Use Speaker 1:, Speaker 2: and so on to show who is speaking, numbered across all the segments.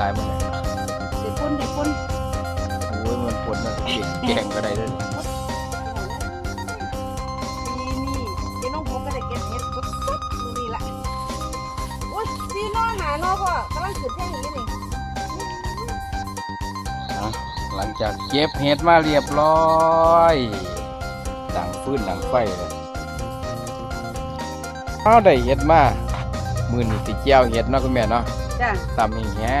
Speaker 1: ลายมันย
Speaker 2: เดี๋ยวพ่นเดี๋ยวพ่น
Speaker 1: โอ้ยมันฝนนะเก่งแกงก็ได้เลย
Speaker 2: ปีนี้ปีน้องผมก็ได้เก็บเห็ดปุ๊บปุ๊บมือนี่ละโอ้ยพี่น้องหาน้องพ่อกำลังขึ้นแท่งอย่างนี้นี่
Speaker 1: นะหลังจากเก็บเห็ดมาเรียบร้อยดังฟื้นดังไฟเลยเอาได้เห็ดมามือนี่สิเจียวเห็ดเนาะคุณแม่เนาะ
Speaker 2: จ้า
Speaker 1: ตำแห้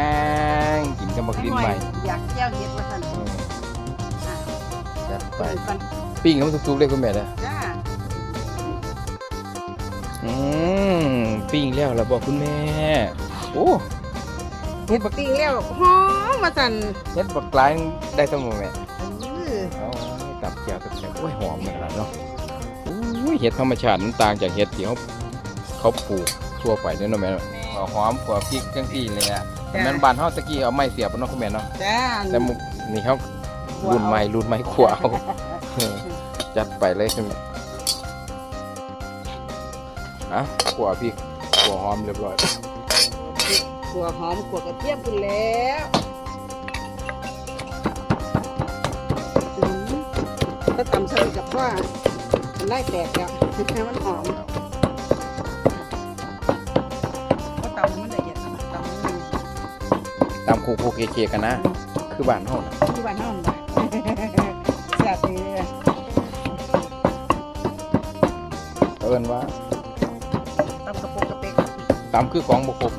Speaker 1: งๆกินกับมะกรินใหม่
Speaker 2: อยากแก้วเห็ดว่าสั่น
Speaker 1: อืม
Speaker 2: อะ
Speaker 1: จัด
Speaker 2: ไป
Speaker 1: ไป
Speaker 2: กัน
Speaker 1: ปิ้งให้มันสุกๆเลยคุณแม่เด้อ
Speaker 2: จ้า
Speaker 1: อืมปิ้งแล้วแล้วบอกคุณแม่ โอ้
Speaker 2: เห็ดปิ้งแล้วหอมมาสั่น
Speaker 1: เห็ดบักกลายได้ทั้งหมดแม่
Speaker 2: เออ
Speaker 1: เอาตับแก้วตับแก้วโอ้ยหอมเหมือนกันเนาะอุ้ยเห็ดธรรมชาติมันต่างจากเห็ดที่เขาเขาปลูกทั่วไปเนี่ยเนาะแม่ เนาะเอาหอมกว่าพริกจังซี่เลยอะแม่นบ้านเฮาตะกี้เอาไม้เสียบเนาะคุณแม่เนาะ
Speaker 2: จ้า
Speaker 1: แต่มุกนี่เขารุ่นใหม่รุ่นใหม่ขวเอาเออจัดไปเลยคุณแม่อะขวพริกขวหอมเรียบร้อย
Speaker 2: ขัวหอมขัวกระเทียมคุณแล้วอืมถ้าตำใส่กับว่ามันไล่แตกแล้วมันหอมก็
Speaker 1: คูคูเคเคกันนะ คือบ้านเฮาน่ะ
Speaker 2: ที่บ้านห้องบ้านแซ่บดีเลย
Speaker 1: เอิ้นว่า
Speaker 2: ตำกระปุกกระเปก
Speaker 1: ตามคือของบ่ครบ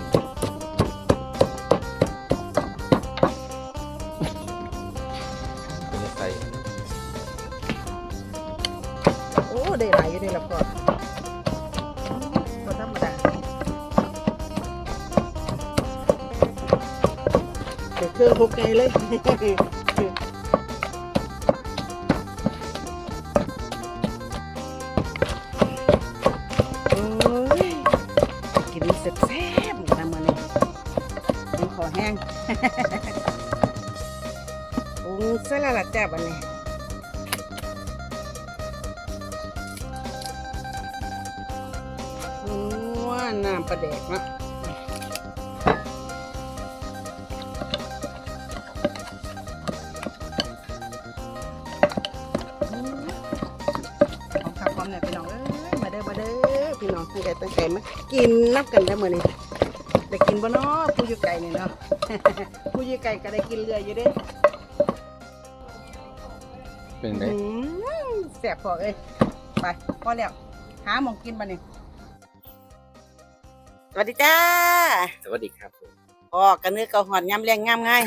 Speaker 1: เดี๋
Speaker 2: ยวเครื่องทุกไงเลยโอ้ยกินแซ่บๆทำมาเลยน้ำขอแห้งปรุงเสร็จแล้วล่ะจ้าบันนี้ว้าน้ำปลาแดกเนาะ พี่น้องตั้งใจตั้งใจมากินนับกันได้อมื้อนี้ได้กินบ่เนาะผู้อยู่ไกลนี่เนาะผู้อยู่ไกลก็ได้กินเรืออยู่เด้
Speaker 1: เป็นไง
Speaker 2: อืมแสบพอเอ้ยไปพอแล้วหาหมองกินมาเนี่ยสวัสดีจ้า
Speaker 1: สวัสดีครับผม
Speaker 2: พอกันเนื้อกระหอนยำแรงงามง่าย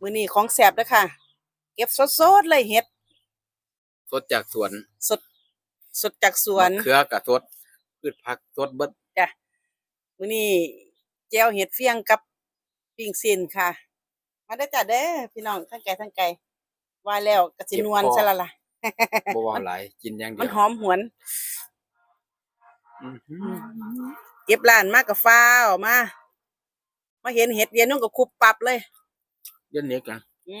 Speaker 2: มือนี้ของแสบเด้อค่ะ เก็บสดๆเลยเห็ด
Speaker 1: สดจากสวน
Speaker 2: สด สดจากสวน
Speaker 1: มะเขือกับสดพืชผักสดเบิด
Speaker 2: มือนี้แจวเห็ดเฟียงกับปิ้งซินค่ะ มาได้อจ้าเด้อพี่น้องทั้งไก่ทั้งไก่ว่าแล้วกระสินวลซะและล่ะ
Speaker 1: บ่ว่าหลายกินอย่างเดี
Speaker 2: มั
Speaker 1: ย
Speaker 2: น
Speaker 1: ว
Speaker 2: หอมหวน
Speaker 1: อื้อหือ
Speaker 2: เก็บร้านมากกับฟ้าวมา มาเห็นเห็ดเดียวนุ่งกับคุบปับเลย
Speaker 1: เดี๋ย็นนี้กัน
Speaker 2: อื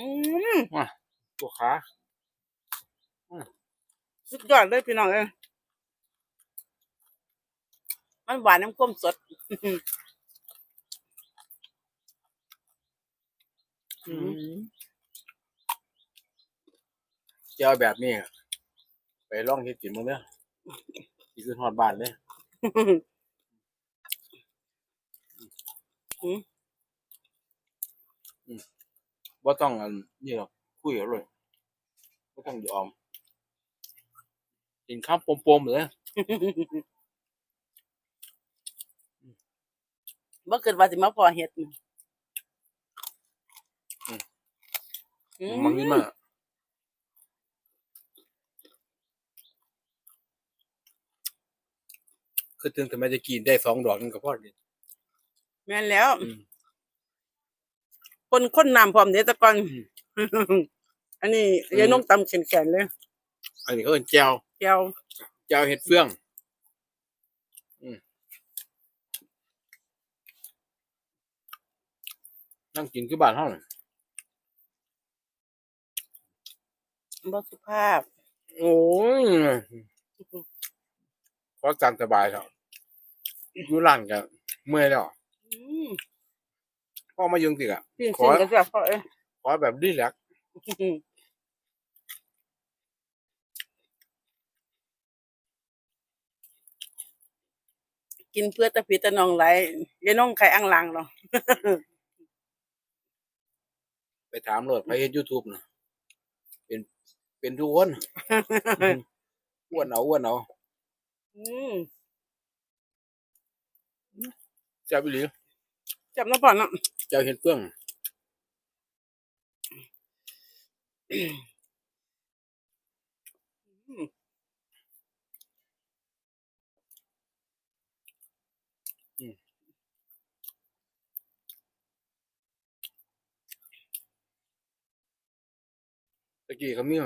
Speaker 2: ม
Speaker 1: ลูกค้า
Speaker 2: สุดยอดเลยพี่น้องเอ้ยมันหวานน้ำข้มสดอืม
Speaker 1: เจ้าแบบนี้อะไปลองเฮ็ดกินมื้อเด้อสิขึ้นฮอดบ้านเด้อบ่ต้องอันนี่หรอกคุยกันเลยบ่ต้องยอม กินข้าวปมๆเลย
Speaker 2: บ่เกิดว่าสิมาพอเห็ดนี่อืม
Speaker 1: มันนี่มาคือถึงแต่ไม่ได้กินได้สองดอกนึงก็พอดี
Speaker 2: แม่นแล้ว
Speaker 1: อืม
Speaker 2: คนคนน้ำพร้อมเดี๋ยวแตะก่อน
Speaker 1: อืม
Speaker 2: อันนี้
Speaker 1: อืม
Speaker 2: ยายน้องตำแข็งๆเลย
Speaker 1: อันนี้ก็เป็นแจ่ว
Speaker 2: แก้ว
Speaker 1: แจ่วเห็ดเฟืองอืมนั่งกินคือบ้านเฮาน่ะ
Speaker 2: บ่สุภาพ
Speaker 3: โอ้ยขอจานสบายครับอยู่ร้านกันเมื่อยแล้ว
Speaker 2: อืม
Speaker 3: พ่อมายุงติอะ
Speaker 2: ปิ้ง
Speaker 3: ขอ
Speaker 2: ซิ่งก็จะพอเอ้ย
Speaker 3: ขอแบบรีแลก
Speaker 2: กินเพื่อตะพีตะนองไหลยายน้องไข่อ่างลังเนาะ
Speaker 3: ไปถามโหลดไปเฮ็ด YouTube น่ะเป็นเป็นทุกคนอ้วนเอาอ้วนเอา
Speaker 2: อืม
Speaker 3: เจ้าบิลี
Speaker 2: จับน้ำผ่อนเนาะ
Speaker 3: เจ้าเห็นเปื้อง ตะกี้เขามี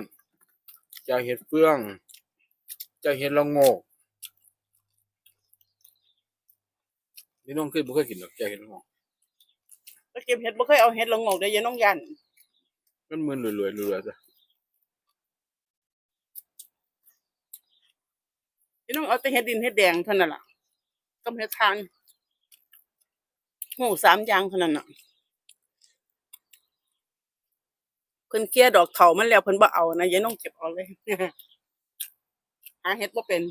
Speaker 3: เจ้าเห็ดเฟือง เจ้าเห็ดละโงกนี่น้องเคยบ่เคยกินหรอกเจ้าเห็ดละโงก
Speaker 2: ตะเก็บเห็ดบ่เคยเอาเห็ดลงงอกได้ยายน้องยัน
Speaker 3: มันมึนรวยๆรวยๆจ้ะ
Speaker 2: ยายน้องเอาแต่เห็ดดินเห็ดแดงเท่านั้นล่ะกับเห็ดทานหูสามอย่างเท่านั้นน่ะ เพิ่นเกลียดอกเถามันแล้วเพิ่นบ่เอานะยายน้องเก็บเอาเลยหาเห็ดบ่เป็น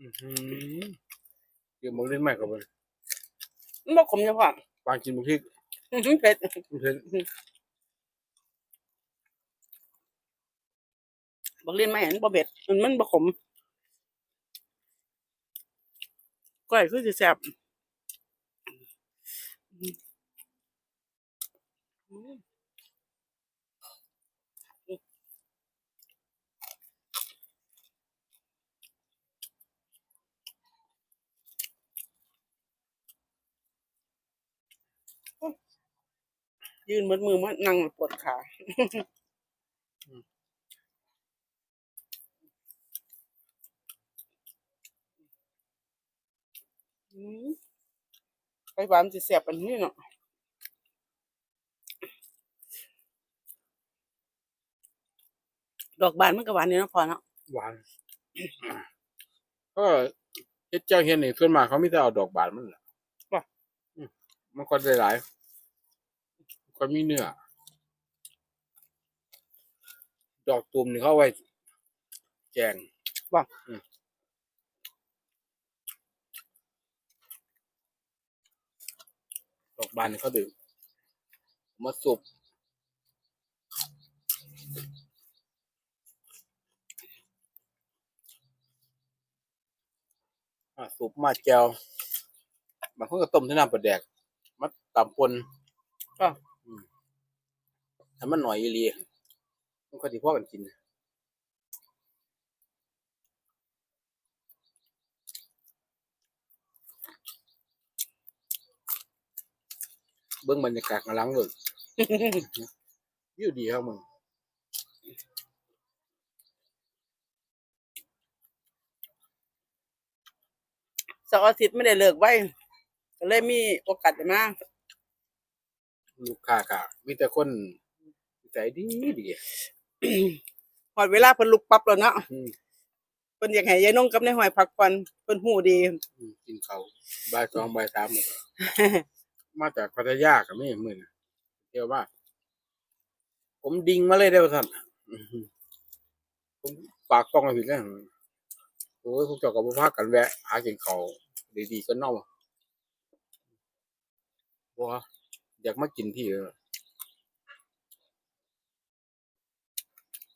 Speaker 3: อื้อหือเดี๋ยวมึงเล่นใหม่กับมัน
Speaker 2: มันบ่ขมจังพ่อ
Speaker 3: ปานกินบุพริก
Speaker 2: อื้อหือเผ็ด
Speaker 3: มันเผ็ด
Speaker 2: บอกเล่นไม่เห็นบ่เบ็ดมันมันบ่ขม ก้อยคือสิแซ่บอืมยืนบนมือมานั่งปวดขา ไปหวานสิแซ่บอันนี้เนาะดอกบานมันก็หวานนี่เนาะพอเนาะ
Speaker 3: หวานก็เฮ็ดเจ้าเฮ็ดนี่ส่วนมากเขามีแต่เอาดอกบานมันแหละอืมมันก็ได้หลายมันก็มีเนื้อดอกตุ่มนี่เขาเอาไว้แกง
Speaker 2: ว่า
Speaker 3: อืมดอก บานเขาดื่มมาสุบอ่าสุบมาแจวบางคนก็ต้มที่น้ำปลาแดกมาตำปน
Speaker 2: ก็
Speaker 3: ให้มันหน่อยอีหลีมันก็ที่พ่อกันกิน เบิ่งบรรยากาศกำลังเลยวิวดีครับมึง
Speaker 2: เสาร์อาทิตย์ไม่ได้เลิกไว้ก็เลยมีโอกาสได้มา
Speaker 3: ลูกค้ากะมีแต่คนใจดีดี
Speaker 2: หอดเวลาเพิ่นลุกปั๊บแล้วเนาะ
Speaker 3: อืม
Speaker 2: เพิ่นอยากให้ยายนงกับนายหอยพักผ่อนเพิ่นหูดี
Speaker 3: อืมกินเขาวบ่ายสองบ่ายสามหมดแล้ว มาจากพัทยากับไม่มื่นเที่ยวว่า ผมดิ่งมาเลยได้อว่าท่านอื้อหือผมฝากกล้องมาผิดแล้วโอ้ยพวกเจ้ากับพวกพากันแวะ หากินเขาดีๆก็น่าบัวอยากมากินที่เออ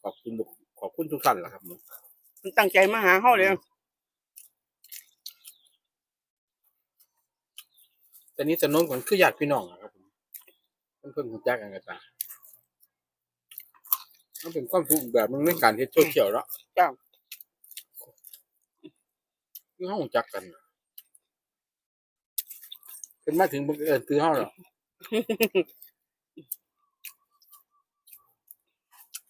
Speaker 3: ขอบคุณบุขอบคุณทุกท่านแหละครับผม
Speaker 2: เพิ่นตั้งใจมาหาเฮาเลย
Speaker 3: ตอ นนี้สนนกันคือญาติพี่น้องอะครับผมเพื่อนเพื่อนของแจ้กกันกันตามันเป็นความสุขอีกแบบหนึงในการเฮ็ดโซเชียลแล้ว
Speaker 2: จ้า
Speaker 3: คือห้องจักกันน่ะเป็นมาถึงบังเอิญตื้อห้องหรอ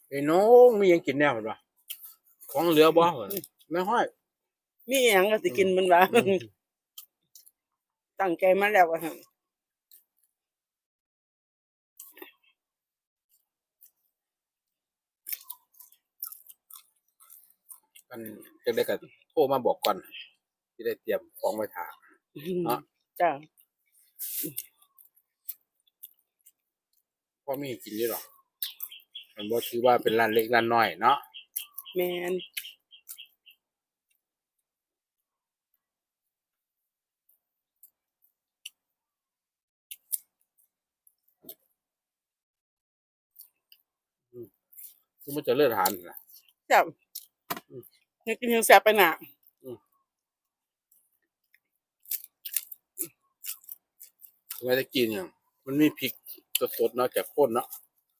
Speaker 3: ไอ้น้องมีหยังกินแน่เหรอของเหลือบ่เหรอไม่ห้อย
Speaker 2: มีมีอหยังก็สิกินมันว่า ตั้งใจมาแล้วว่าหั่น
Speaker 3: กันจะได้ก็โทรมาบอกก่อนที่ได้เตรียมของไว้ถามอะ
Speaker 2: จ้า
Speaker 3: เพราะมีกินนี่หรอกมันบ่ถือว่าเป็นร้านเล็กร้านน้อยเนาะ
Speaker 2: แมน
Speaker 3: คือมันจะเลือดทานนะ
Speaker 2: จ้า
Speaker 3: อืม
Speaker 2: นี่กินยังแซ่บไปหนา
Speaker 3: ไม่ได้กินอย่างมันมีพริกสดๆเนาะจากข้นเนาะ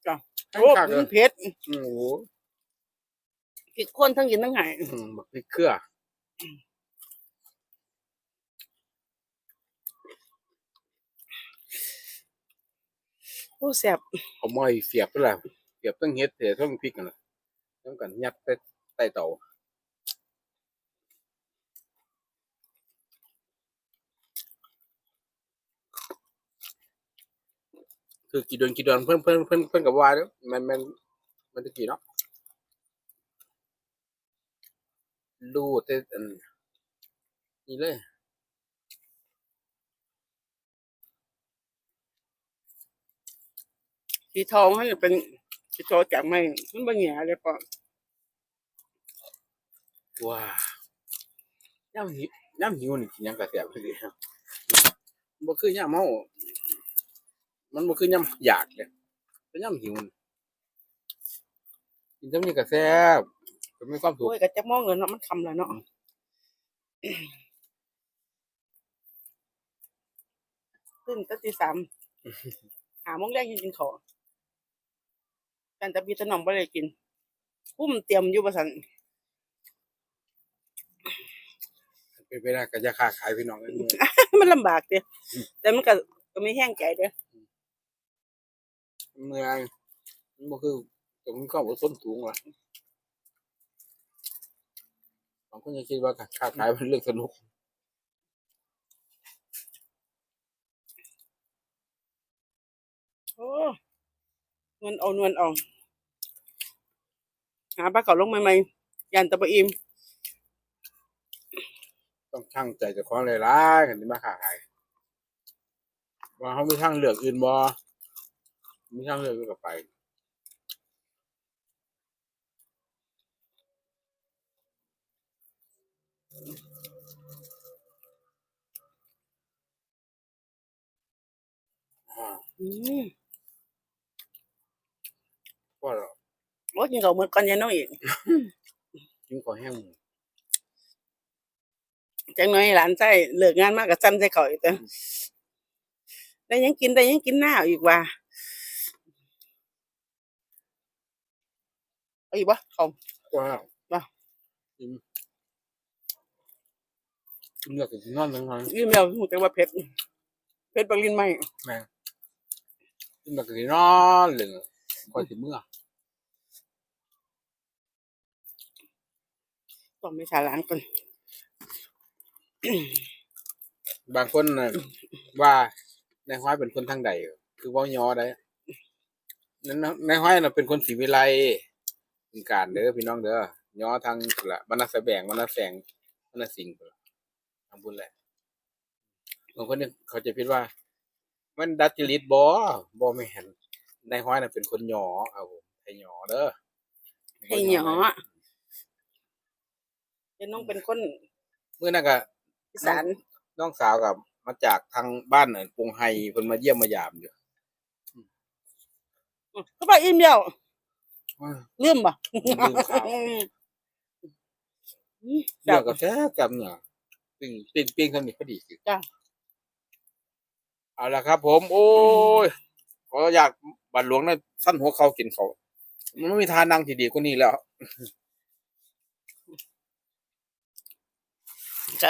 Speaker 2: จ้า
Speaker 3: ทั้ง
Speaker 2: โอ้
Speaker 3: คักเลย
Speaker 2: มันเผ็ด
Speaker 3: อืมโอ้โห
Speaker 2: ผิดคนทั้งกินทั้งหาย
Speaker 3: อืมบักพริกเครือ
Speaker 2: โอ้แซ่บ
Speaker 3: เอาม้อยเสียบไปแล้ว เสียบตั้งเฮ็ดเสียบตั้งพริกกันนะต้องกันยัดไปใต้เตาคือกี่เดือนกี่เดือนเพิ่นเพิ่นเพิ่นเพิ่นกับว่าเด้อมันมันมันตะกี้เนาะรูดแต่อันนี่เลย
Speaker 2: สีทองให้เป็น สีทองจากไม่มันบางแง่เลยปะ
Speaker 3: ว้าย่ำหิวย่ำหิวนี่กินหยังกระแสบเลยครับบ่คือย่ำเมามันบ่คือย่ำอยากเลยเป็นย่ำหิวนี่กินจำนี้กระแสบก็มีความสุข
Speaker 2: โอ้ยกะจะมองเลยเนาะมันคำแล้วเนาะขึ้นตั้งตีสามหาโมงแรกยังกินข้าว กันจะมีถนอมบ่ได้กินพุ่มเตรียมอยู่ประสัน
Speaker 3: เป็นไปได้ก็จะค้าขายพี่น้องเอ้ยมื้อ
Speaker 2: มันลำบากเด้แต่มันก็ก็ไม่แห้งใจเด้อ
Speaker 3: เมื่อยมันบ่คือตรงนี้ความอดทนสูงล่ะบางคนยังคิดว่าการค้าขายเป็นเรื่องสนุก
Speaker 2: โอ้ นวลเอานวลเอาหาปลาเก๋าลงใหม่ๆยันตะบะอิม
Speaker 3: ต้องช่างใจเจ้าของหลายๆกันที่มาค้าขายว่าเขามีทางเลือกอื่นบ่มีทางเลือกอื่นก็ไปอ่า
Speaker 2: อืม
Speaker 3: ก็
Speaker 2: โอ้กินข้าวเหมือนกันยายน้องอีก
Speaker 3: กินขอแห้ง
Speaker 2: จังน้อยหลานใส่เลิกงานมากกับซ้ำใส่เขาอีกแต่ได้ยังกินได้ยังกินหน้าอีกว่าเอาอีกบ่เขา
Speaker 3: ว้าว
Speaker 2: ว้าว
Speaker 3: กินกินเลือกกินนอนทั้งวัน
Speaker 2: ยิ้มแล้วหูแต่ว่าเผ็ดเผ็ดบางลินไม่
Speaker 3: แม่งกินแบบกินนอนเลยคอยสิเมื่อ
Speaker 2: ต้องไม่ชาล้างก่อน
Speaker 3: บางคนน่ะว่าในายห้อยเป็นคนทางใดคือเว่ายอได้นั่นนะในายห้อยน่ะเป็นคนศรีวิไลเป็นการเด้อพี่น้องเด้อยอทางละบรรณสแบงบรรณแสงบรรณสิงห์พุ่นละทางบุญแหละบางคนเนี่ยเขาจะคิดว่า มันดัดจริตบ่บ่แม่นในายห้อยน่ะเป็นคนหยอครับผมไทยหยอเด้อ
Speaker 2: ให้หยวอ่ะจะน้องเป็นคน
Speaker 3: เมื่อนั้นก็
Speaker 2: อีสาน
Speaker 3: น้องสาวกับมาจากทางบ้านน่ะปงไฮเพิ่นมาเยี่ยมมายามอยู่
Speaker 2: เขาบอกอิ่มเดียว
Speaker 3: ว้า
Speaker 2: ลืมบ่
Speaker 3: ลืมข่าวเดี๋ยวกับแซ่บกับเนี่ยปิ้งปิ้งปิ้งเท่านี้พอดีสิ
Speaker 2: จ้ะ
Speaker 3: เอาละครับ ผม โอ้ยขออยากบัตรหลวงนะสั้นหัวเขากินเขามันไม่มีทานั่งที่ดีกว่านี้แล้ว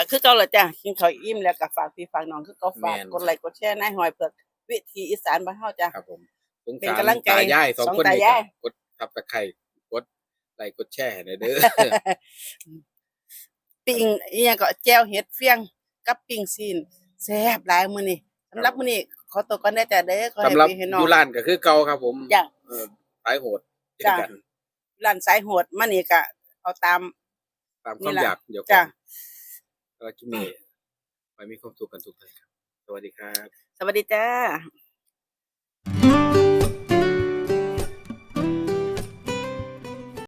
Speaker 2: ก็คือเก่าละจ้ะกินข้าวอิ่มแล้วก็ฝากพี่ฝากน้องคือเก็ฝาก
Speaker 3: แม่น
Speaker 2: กดไลค์กดแชร์นายหอยเผือกวิถีอีสานบ้านเฮาจ้ะ
Speaker 3: ครับผมสง
Speaker 2: เป็น
Speaker 3: สาร
Speaker 2: กำลังใจ
Speaker 3: ตายายสอง
Speaker 2: สอง
Speaker 3: คน
Speaker 2: ตา
Speaker 3: นี้
Speaker 2: ยาย
Speaker 3: กดทับตะไคร่กดไลค์กดแชร์หน่อยเด้อ
Speaker 2: ปิ้งอีหยังก็แจ่วเห็ดเฟียงกับปิ้งซีนแซ่บหลายมื้อนี้สำหรับมื้อนี้ขอตัวก่อนได้อจ้ะเด้อขอให้
Speaker 3: สำหรับ
Speaker 2: พี่ให้น้
Speaker 3: อ
Speaker 2: อง
Speaker 3: ยูร้านก็คือเก่าครับผม
Speaker 2: จ้ะ
Speaker 3: เออสายโหด
Speaker 2: จ้ะ
Speaker 3: เจอกัน
Speaker 2: ร้านสายโหดมื้อนี้ก็เอาตาม
Speaker 3: ตามค
Speaker 2: นี่
Speaker 3: วาม
Speaker 2: แหละ
Speaker 3: อยากเดี๋ยว
Speaker 2: จ้ะ
Speaker 3: ก็คลิปนี้ไปมีความสุขกันทุกท่านครับ สวัสดีครับ
Speaker 2: สวัสดีจ้า